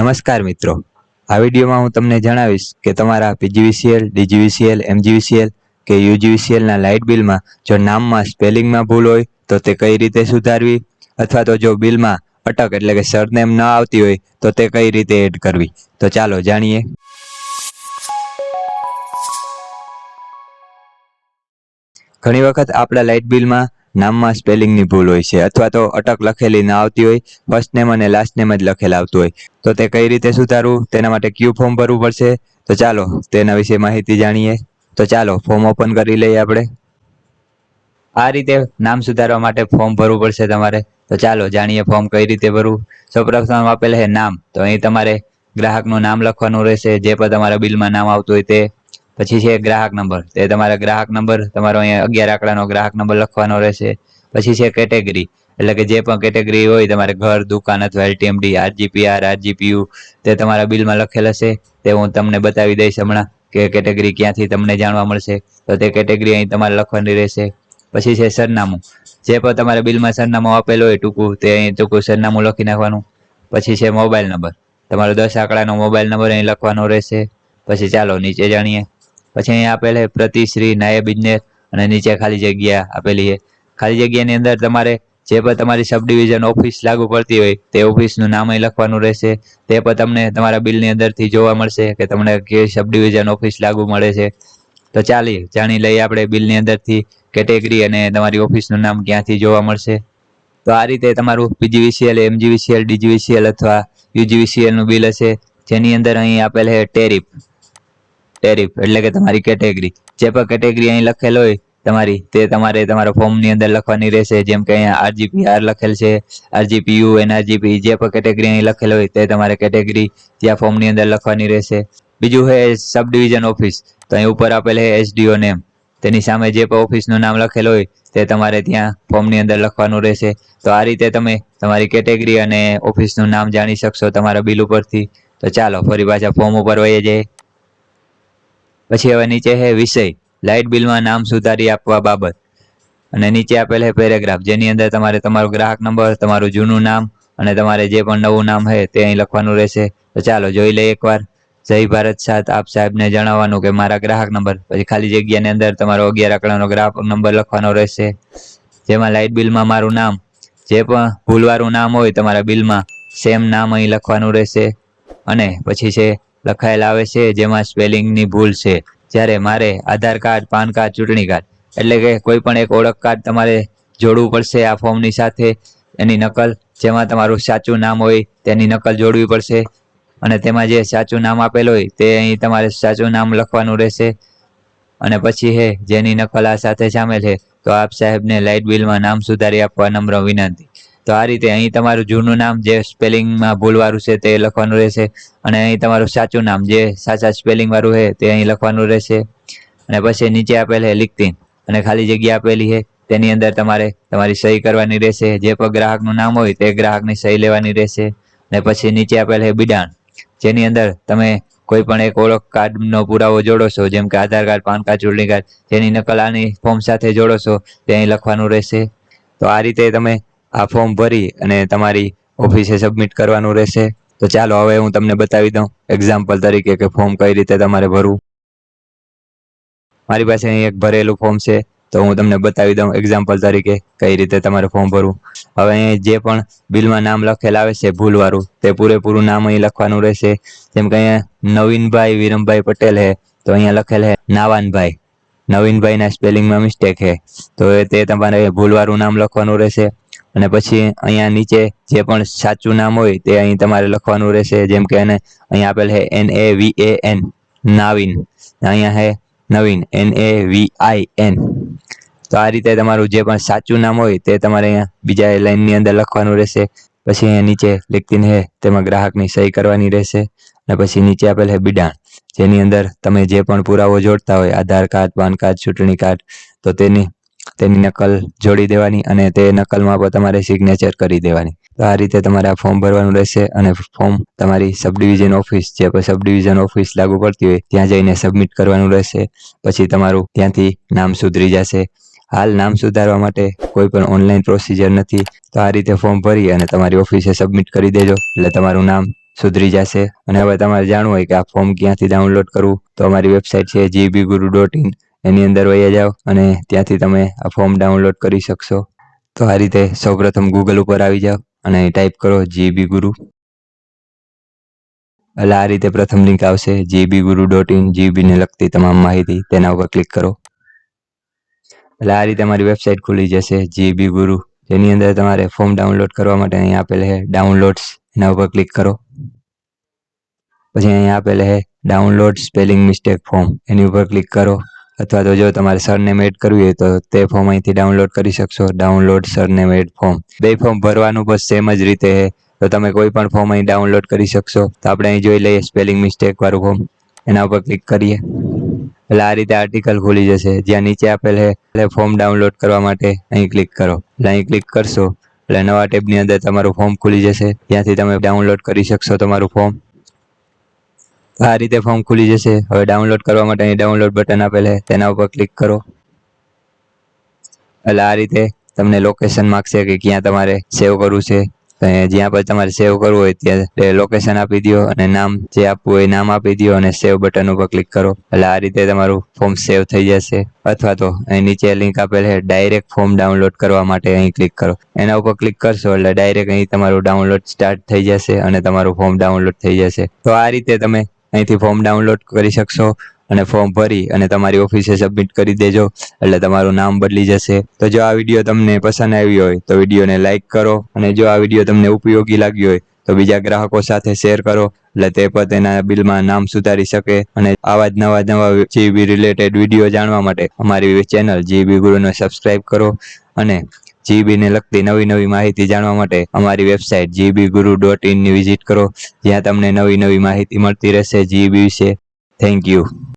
નમસ્કાર મિત્રો. આ વિડીયોમાં હું તમને જણાવીશ કે તમારા પીજીવીસીએલ, ડીજીવીસીએલ, એમજીવીસીએલ કે યુજીવીસીએલના લાઇટ બિલમાં જો નામમાં સ્પેલિંગમાં ભૂલ હોય, તો તે કઈ રીતે સુધારવી? અથવા તો જો બિલમાં અટક એટલે કે સરનેમ ન આવતી હોય, તો તે કઈ રીતે એડ કરવી? તો ચાલો જાણીએ. ઘણી વખત આપણા લાઇટ બિલમાં નામમાં સ્પેલિંગની ભૂલ હોય છે અથવા તો અટક લખેલી ના આવતી હોય ફર્સ્ટ નેમ અને લાસ્ટ નેમ જ લખેલ આવતું હોય. તો તે કઈ રીતે સુધારવું? તેના માટે ક્યુ ફોર્મ ભરવું પડશે? તો ચાલો, તેના વિશે માહિતી જાણીએ. તો ચાલો, ફોર્મ ઓપન કરી લઈએ આપણે. આ રીતે નામ સુધારવા માટે ફોર્મ ભરવું પડશે તમારે. તો ચાલો, જાણીએ ફોર્મ કઈ રીતે ભરવું. સૌપ્રથમ આપેલ છે નામ. તો અહીં તમારે ગ્રાહકનું નામ લખવાનું રહેશે, જે પણ તમારા બિલમાં નામ આવતું હોય તે. પછી છે ગ્રાહક નંબર. તે તમારા ગ્રાહક નંબર, તમારો અહીંયા અગિયાર આંકડાનો ગ્રાહક નંબર લખવાનો રહેશે. પછી છે કેટેગરી. એટલે કે જે પણ કેટેગરી હોય, તમારે ઘર, દુકાન અથવા એલટીએમડી, આરજીપીઆર, આરજીપીયુ, તે તમારા બિલમાં લખેલ હશે તે હું તમને બતાવી દઈશ હમણાં કે કેટેગરી ક્યાંથી તમને જાણવા મળશે. તો તે કેટેગરી અહીં તમારે લખવાની રહેશે. પછી છે સરનામું. જે પણ તમારા બિલમાં સરનામું આપેલું હોય ટૂંકું, તે અહીં ટૂંકું સરનામું લખી નાખવાનું. પછી છે મોબાઈલ નંબર. તમારો દસ આંકડાનો મોબાઈલ નંબર અહીં લખવાનો રહેશે. પછી ચાલો નીચે જાણીએ. પછી અહીંયા આપેલ છે પ્રતિશ્રી નાયબ ઇજનેર અને નીચે ખાલી જગ્યા આપેલી છે. ખાલી જગ્યાની અંદર તમારે જે પણ તમારી સબ ડિવિઝન ઓફિસ લાગુ પડતી હોય તે ઓફિસનું નામ અહીં લખવાનું રહેશે. તે પણ તમને તમારા બિલની અંદરથી જોવા મળશે કે તમને કે સબ ડિવિઝન ઓફિસ લાગુ મળે છે. તો ચાલી, જાણી લઈએ આપણે બિલની અંદરથી કેટેગરી અને તમારી ઓફિસનું નામ ક્યાંથી જોવા મળશે. તો આ રીતે તમારું પીજીવીસીએલ એમજીવીસીએલ ડીજીવીસીએલ અથવા યુજીવીસીએલનું બિલ હશે. જેની અંદર અહીં આપેલ છે ટેરિફ. ટેરિફ, એટલે કે તમારી કેટેગરી. જે પણ કેટેગરી અહીં લખેલ હોય, તમારી, તે તમારે તમારા ફોર્મની અંદર લખવાની રહેશે. જેમ કે અહીંયા આરજીપીઆર લખેલ છે, આરજીપીયુ, એનઆરજીપી, જે પણ કેટેગરી અહીં લખેલ હોય, તે તમારે કેટેગરી ત્યાં ફોર્મની અંદર લખવાની રહેશે. બીજું છે સબ ડિવિઝન ઓફિસ. તો અહીં ઉપર આપેલ છે એસડીઓ નેમ. તેની સામે જે પણ ઓફિસનું નામ લખેલ હોય, તે તમારે ત્યાં ફોર્મની અંદર લખવાનું રહેશે. તો આ રીતે તમે તમારી કેટેગરી અને ઓફિસનું નામ જાણી શકશો તમારા બિલ ઉપરથી. તો ચાલો, ફરી પાછા ફોર્મ ઉપર વહી જઈએ. પછી હવે નીચે છે વિષય. લાઇટ બિલમાં નામ સુધારી આપવા બાબત. અને નીચે આપેલ છે પેરેગ્રાફ. જેની અંદર તમારે તમારો ગ્રાહક નંબર, તમારું જૂનું નામ અને તમારે જે પણ નવું નામ છે તે અહીં લખવાનું રહેશે. તો ચાલો જોઈ લઈએ એકવાર. જય ભારત સાથ, આપ સાહેબને જણાવવાનું કે મારા ગ્રાહક નંબર. પછી ખાલી જગ્યાની અંદર તમારો અગિયાર આંકડાનો ગ્રાહક નંબર લખવાનો રહેશે. જેમાં લાઇટ બિલમાં મારું નામ. જે પણ ભૂલવાળું નામ હોય તમારા બિલમાં, સેમ નામ અહીં લખવાનું રહેશે. અને પછી છે લખાયેલ આવે છે, જેમાં સ્પેલિંગની ભૂલ છે. જ્યારે મારે આધાર કાર્ડ, પાન કાર્ડ, ચૂંટણી કાર્ડ, એટલે કે કોઈ પણ એક ઓળખ કાર્ડ તમારે જોડવું પડશે આ ફોર્મની સાથે, એની નકલ, જેમાં તમારું સાચું નામ હોય, તેની નકલ જોડવી પડશે. અને તેમાં જે સાચું નામ આપેલ હોય, તે અહીં તમારે સાચું નામ લખવાનું રહેશે. અને પછી હે, જેની નકલ આ સાથે સામેલ છે તો આપ સાહેબને લાઇટ બિલમાં નામ સુધારી આપવા નમ્ર વિનંતી. તો આ રીતે અહીં તમારું જૂનું નામ જે સ્પેલિંગમાં ભૂલવાળું છે તે લખવાનું રહેશે. અને અહીં તમારું સાચું નામ જે સાચા સ્પેલિંગ વાળું છે તે અહીં લખવાનું રહેશે. અને પછી નીચે આપેલ છે લિખતીન અને ખાલી જગ્યા આપેલી છે. તેની અંદર તમારે તમારી સહી કરવાની રહેશે. જે પણ ગ્રાહકનું નામ હોય તે ગ્રાહકની સહી લેવાની રહેશે. અને પછી નીચે આપેલ છે બિડાણ. જેની અંદર તમે કોઈ પણ એક ઓળખ કાર્ડનો પુરાવો જોડો છો, જેમ કે આધાર કાર્ડ, પાન કાર્ડ, ચૂંટણી કાર્ડ, જેની નકલ આની ફોર્મ સાથે જોડો છો, તે અહીં લખવાનું રહેશે. તો આ રીતે તમે આ ફોર્મ ભરી અને તમારી ઓફિસે સબમિટ કરવાનું રહેશે. તો ચાલો હવે હું તમને બતાવી દઉં એક્ઝામ્પલ તરીકે કે ફોર્મ કઈ રીતે તમારે ભરવું. મારી પાસે અહીં એક ભરેલું ફોર્મ છે, તો હું તમને બતાવી દઉં એક્ઝામ્પલ તરીકે કઈ રીતે તમારે ફોર્મ ભરવું. હવે અહીં જે પણ બિલમાં નામ લખેલ આવે છે ભૂલવાળું, તે પૂરેપૂરું નામ અહીં લખવાનું રહેશે. જેમ કે અહીંયા નવીનભાઈ વિરમભાઈ પટેલ છે તો અહીંયા લખેલ છે નાવાનભાઈ. નવીનભાઈના સ્પેલિંગમાં મિસ્ટેક છે તો તે તમારે ભૂલવાળું નામ લખવાનું રહેશે. અને પછી અહીંયા નીચે જે પણ સાચું નામ હોય તે અહીં તમારે લખવાનું રહેશે. જેમ કે એને અહીંયા આપેલ છે N A V A N નાવીન. અહીંયા છે નવીન N A V I N તો આ રીતે તમારું જે પણ સાચું નામ હોય તે તમારે અહીંયા બીજા લાઈનની અંદર લખવાનું રહેશે. પછી અહીંયા નીચે લિખતીન છે તેમાં ગ્રાહકની સહી કરવાની રહેશે. અને પછી નીચે આપેલ છે બિડાણ. જેની અંદર તમે જે પણ પુરાવો જોડતા હોય, આધાર કાર્ડ, પાન કાર્ડ, ચૂંટણી કાર્ડ, તો તેની તેની નકલ જોડી દેવાની અને તે નકલમાં પણ તમારે સિગ્નેચર કરી દેવાની. તો આ રીતે તમારે આ ફોર્મ ભરવાનું રહેશે અને ફોર્મ તમારી સબ ડિવિઝન ઓફિસ જે સબ ડિવિઝન ઓફિસ લાગુ પડતી હોય, ત્યાં જઈને સબમિટ કરવાનું રહેશે. પછી તમારું ત્યાંથી નામ સુધરી જશે. હાલ નામ સુધારવા માટે કોઈ પણ ઓનલાઈન પ્રોસિજર નથી. તો આ રીતે ફોર્મ ભરી અને તમારી ઓફિસે સબમિટ કરી દેજો. એટલે તમારું નામ સુધરી જશે. અને હવે તમારે જાણવું હોય કે આ ફોર્મ ક્યાંથી ડાઉનલોડ કરવું, તો અમારી વેબસાઇટ છે જીબી ગુરુ ડોટ ઇન એની અંદર વહી જાઓ અને ત્યાંથી તમે આ ફોર્મ ડાઉનલોડ કરી શકશો. તો આ રીતે સૌપ્રથમ ગૂગલ ઉપર આવી જાઓ અને ટાઈપ કરો જીબી ગુરુ એટલે આ રીતે પ્રથમ લિંક આવશે જીબી ગુરુ ડોટ ઇન જીબીને લગતી તમામ માહિતી તેના ઉપર ક્લિક કરો. એટલે આ રીતે અમારી વેબસાઇટ ખુલી જશે જીબી ગુરુ જેની અંદર તમારે ફોર્મ ડાઉનલોડ કરવા માટે અહીં આપેલ છે ડાઉનલોડ્સ એના ઉપર ક્લિક કરો. પછી અહીં આપેલ છે ડાઉનલોડ સ્પેલિંગ મિસ્ટેક ફોર્મ એની ઉપર ક્લિક કરો. અથવા તો જો તમારે સરનેમ એડ કરવી હોય તો તે ફોર્મ અહીંથી ડાઉનલોડ કરી શકશો. ડાઉનલોડ સરનેમ એડ ફોર્મ બે ફોર્મ ભરવાનું બસ સેમ જ રીતે તો તમે કોઈ પણ ફોર્મ અહીં ડાઉનલોડ કરી શકશો. તો આપણે અહીં જોઈ લઈએ સ્પેલિંગ મિસ્ટેક વાળું ફોર્મ એના ઉપર ક્લિક કરીએ. એટલે આ રીતે આર્ટિકલ ખુલી જશે. જ્યાં નીચે આપેલ છે ફોર્મ ડાઉનલોડ કરવા માટે અહીં ક્લિક કરો. એટલે અહીં ક્લિક કરશો, એટલે નવા ટેબની અંદર તમારું ફોર્મ ખુલી જશે. ત્યાંથી તમે ડાઉનલોડ કરી શકશો તમારું ફોર્મ આ રીતે ફોર્મ ખુલી જશે. હવે ડાઉનલોડ કરવા માટે અહીં ડાઉનલોડ બટન આપેલ છે. તેના ઉપર ક્લિક કરો. એટલે આ રીતે તમને લોકેશન માગશે કે ક્યાં તમારે સેવ કરવું છે. જ્યાં પર તમારે સેવ કરવું હોય ત્યાં લોકેશન આપી દો અને નામ જે આપવું હોય નામ આપી દો અને સેવ બટન ઉપર ક્લિક કરો. એટલે આ રીતે તમારું ફોર્મ સેવ થઈ જશે. અથવા તો અહીં નીચે લિંક આપેલ છે ડાયરેક્ટ ફોર્મ ડાઉનલોડ કરવા માટે અહીં ક્લિક કરો. એના ઉપર ક્લિક કરશો એટલે ડાયરેક્ટ અહીં તમારું ડાઉનલોડ સ્ટાર્ટ થઈ જશે અને તમારું ફોર્મ ડાઉનલોડ થઈ જશે. તો આ રીતે તમે અહીંથી ફોર્મ ડાઉનલોડ કરી શકશો અને ફોર્મ ભરી અને તમારી ઓફિસે સબમિટ કરી દેજો. એટલે તમારું નામ બદલી જશે. તો જો આ વીડિયો તમને પસંદ આવ્યો હોય, તો વિડીયોને લાઇક કરો અને જો આ વીડિયો તમને ઉપયોગી લાગ્યો હોય, તો બીજા ગ્રાહકો સાથે શેર કરો. એટલે તે પણ તેના બિલમાં નામ સુધારી શકે અને આવા જ નવા નવા જીબી રિલેટેડ વીડિયો જાણવા માટે અમારી ચેનલ જીબી ગુરુને સબસ્ક્રાઇબ કરો. અને જીબીને લગતી નવી નવી માહિતી જાણવા માટે અમારી વેબસાઇટ જીબી ગુરુ ડોટ ઇનની વિઝિટ કરો. જ્યાં તમને નવી નવી માહિતી મળતી રહેશે. જીબી વિશે. Thank you.